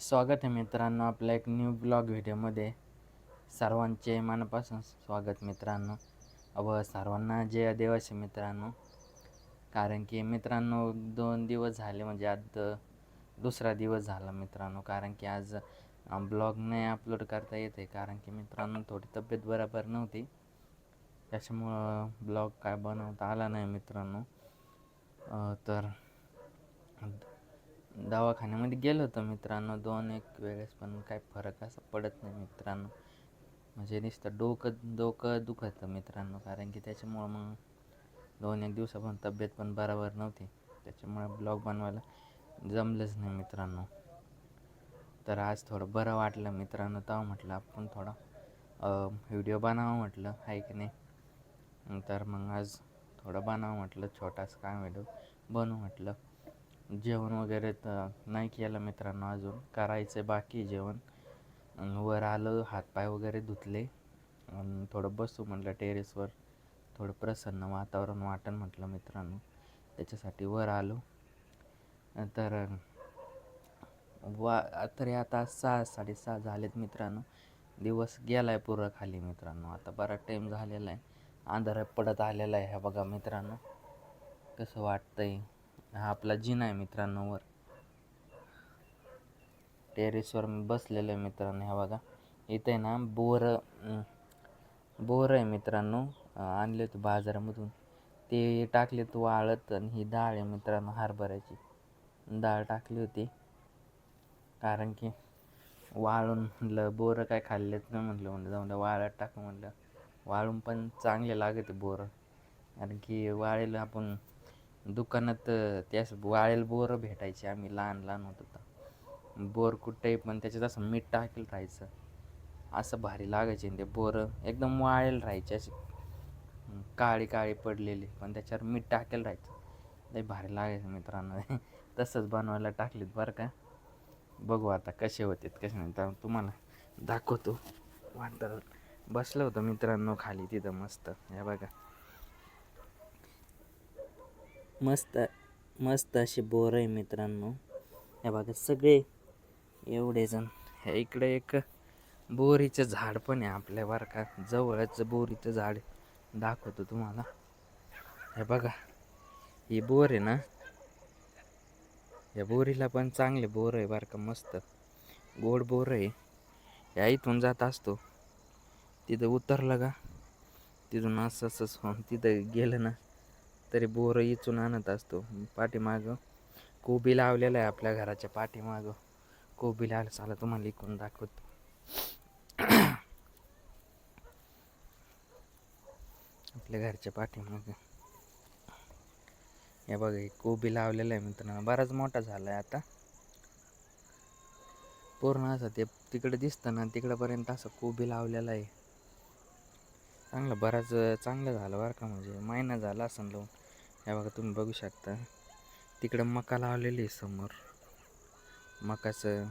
स्वागत आहे मित्रांनो आपल्या एक न्यू ब्लॉग व्हिडिओमध्ये सर्वांचे मनापासून स्वागत मित्रांनो. व सर्वांना जय आदिवासी मित्रांनो. कारण की मित्रांनो दोन दिवस झाले म्हणजे आज दुसरा दिवस झाला मित्रांनो. कारण की आज ब्लॉग नाही अपलोड करता येत आहे कारण की मित्रांनो थोडी तब्येत बरोबर नव्हती. त्याच्यामुळं ब्लॉग काय बनवता आला नाही मित्रांनो. तर दवाखान्यामध्ये गेलो होतो मित्रांनो दोन एक वेळेस पण काय फरक असं पडत नाही मित्रांनो. म्हणजे नुसतं डोकं डोकं दुखतं मित्रांनो कारण की त्याच्यामुळं मग दोन एक दिवसापासून तब्येत पण बरोबर नव्हती. त्याच्यामुळे ब्लॉग बनवायला जमलंच नाही मित्रांनो. तर आज थोडं बरं वाटलं मित्रांनो तेव्हा म्हटलं आपण थोडा व्हिडिओ बनावं म्हटलं आहे की नाही? तर मग आज थोडं बनावं म्हटलं छोटासा काय व्हिडिओ बनवू म्हटलं. जेवण वगैरे तर नाही केलं मित्रांनो अजून. करायचं बाकी जेवण. वर आलं हातपाय वगैरे धुतले. थोडं बसू म्हटलं टेरेसवर. थोडं प्रसन्न वातावरण वाटण म्हटलं मित्रांनो. त्याच्यासाठी वर आलो. तर वा तरी आता सहा साडेसहा झालेत मित्रांनो. दिवस गेला आहे पुरं खाली मित्रांनो. आता बराच टाईम झालेला आहे. अंधार पडत आलेला आहे ह्या बघा मित्रांनो. कसं वाटतंय? हा आपला जिन आहे मित्रांनो वर. टेरेसवर मी बसलेलो आहे मित्रांनो ह्या बघा. इथे ना बोर बोर आहे मित्रांनो. आणले होते बाजारामधून. ते टाकले टाकलेत वाळत आणि ही डाळ आहे मित्रांनो हरभऱ्याची. डाळ टाकली होती. कारण की वाळून म्हटलं बोरं काय खाल्लेत ना म्हटलं म्हणलं जाऊन द्या वाळत टाकू म्हटलं वाळून पण चांगले लागते बोरं. कारण की वाळेला आपण दुकानात त्यास वाळेल बोरं भेटायचे. आम्ही लहान लहान होतो तर बोर कुठे पण त्याच्यात असं मीठ टाकेल राहायचं. असं भारी लागायचे ते बोरं एकदम वाळेल राहायचे. असे काळी काळी पडलेली. पण त्याच्यावर मीठ टाकेल राहायचं. लई भारी लागायचं मित्रांनो. तसंच बनवायला टाकलीत बरं का. बघू आता कसे होते कसे नाही. तर तुम्हाला दाखवतो. वाटतं बसलं होतं मित्रांनो खाली तिथं मस्त. या बघा. मस्त मस्त असे बोर आहे मित्रांनो. या बघा सगळे एवढे जण. ह्या इकडे एक बोरीचं झाड पण आहे आपल्या बरं का. जवळच बोरीचं झाड दाखवतो तुम्हाला. हे बघा ही बोर आहे ना. या बोरीला पण चांगले बोर आहे बारका का मस्त. गोड बोर आहे. या इथून जात असतो. तिथं उतरलं का? तिथून असं असं होऊन तिथं गेलं ना. तरी बोरं इचून आणत असतो. पाठीमागं कोबी लावलेला आहे आपल्या घराच्या पाठीमागं. कोबी लावलं चाला तुम्हाला इकून दाखवतो. आपल्या घरच्या पाठीमागं. हे बघा कोबी लावलेला आहे मित्रांनो. बराच मोठा झाला आहे आता. पूर्ण असं ते तिकडे दिसतं ना तिकडंपर्यंत असं कोबी लावलेला आहे. चांगलं बराच चांगलं झालं बरं का म्हणजे. महिना झाला असं लावून हे बघा तुम्ही बघू शकता. तिकडं मका लावलेली आहे समोर. मकाचं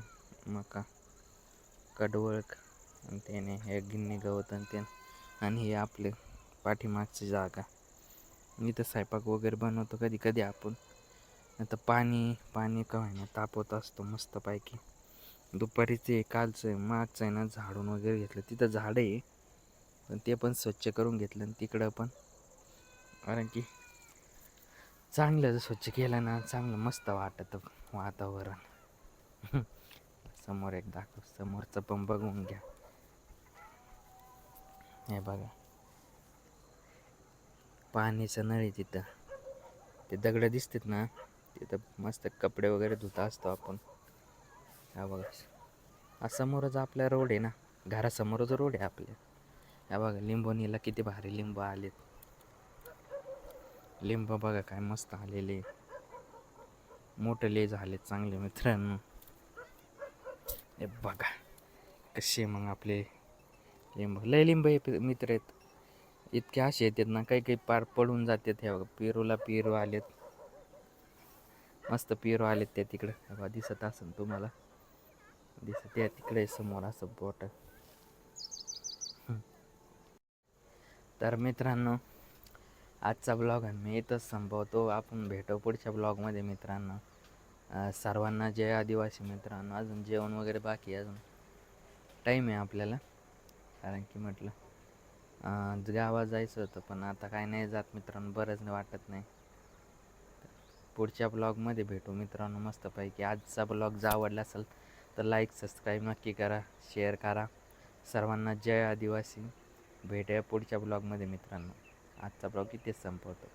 मका. कडवळक आणि त्याने हे गिन्नी गवत आणि ते आणि हे आपले पाठीमागची जागा. मी तर स्वयंपाक वगैरे बनवतो कधी कधी आपण. आता पाणी पाणी का होईना तापवत असतो मस्तपैकी. दुपारीचे आहे कालचं आहे मागचं आहे ना झाडून वगैरे घेतलं. तिथं झाडं आहे. पण ते पण स्वच्छ करून घेतलं आणि तिकडं पण. कारण की चांगलं जर स्वच्छ केलं ना चांगलं मस्त वाटतं वातावरण. समोर एक दाखव समोरचं पण बघून घ्या. हे बघा. पाणीचं नळी तिथं. ते दगडं दिसतात ना तिथं मस्त कपडे वगैरे धुता असतो आपण. हा बघा. समोरच आपला रोड आहे ना घरासमोरच रोड आहे आपल्या. या बघा लिंबोनीला किती भारी लिंब आलेत. लिंब बघा काय मस्त आलेले. मोठे झालेत चांगले मित्रांनो. हे बघा कसे मग आपले लिंब. लय लिंब हे मित्र आहेत. इतके असे येतात ना काही काही पार पडून जातात हे बघा. पेरूला पेरू आलेत. मस्त पेरू आलेत त्या तिकडं. बघा दिसत असेल तुम्हाला? दिसत त्या तिकडे समोर असं बोट. तर मित्रांनो आजचा ब्लॉग मी इथंच संपवतो. आपण भेटू पुढच्या ब्लॉगमध्ये मित्रांनो. सर्वांना जय आदिवासी मित्रांनो. अजून जेवण वगैरे बाकी अजून. टाईम आहे आपल्याला. कारण की म्हटलं गावात जायचं होतं पण आता काय नाही जात मित्रांनो. बरंच नाही वाटत नाही. पुढच्या ब्लॉगमध्ये भेटू मित्रांनो. मस्तपैकी आजचा ब्लॉग जर आवडला असेल तर लाईक सबस्क्राईब नक्की करा शेअर करा. सर्वांना जय आदिवासी. भेटूया पुढच्या ब्लॉगमध्ये मित्रांनो. आजचा ब्लॉग इथेच संपवतो.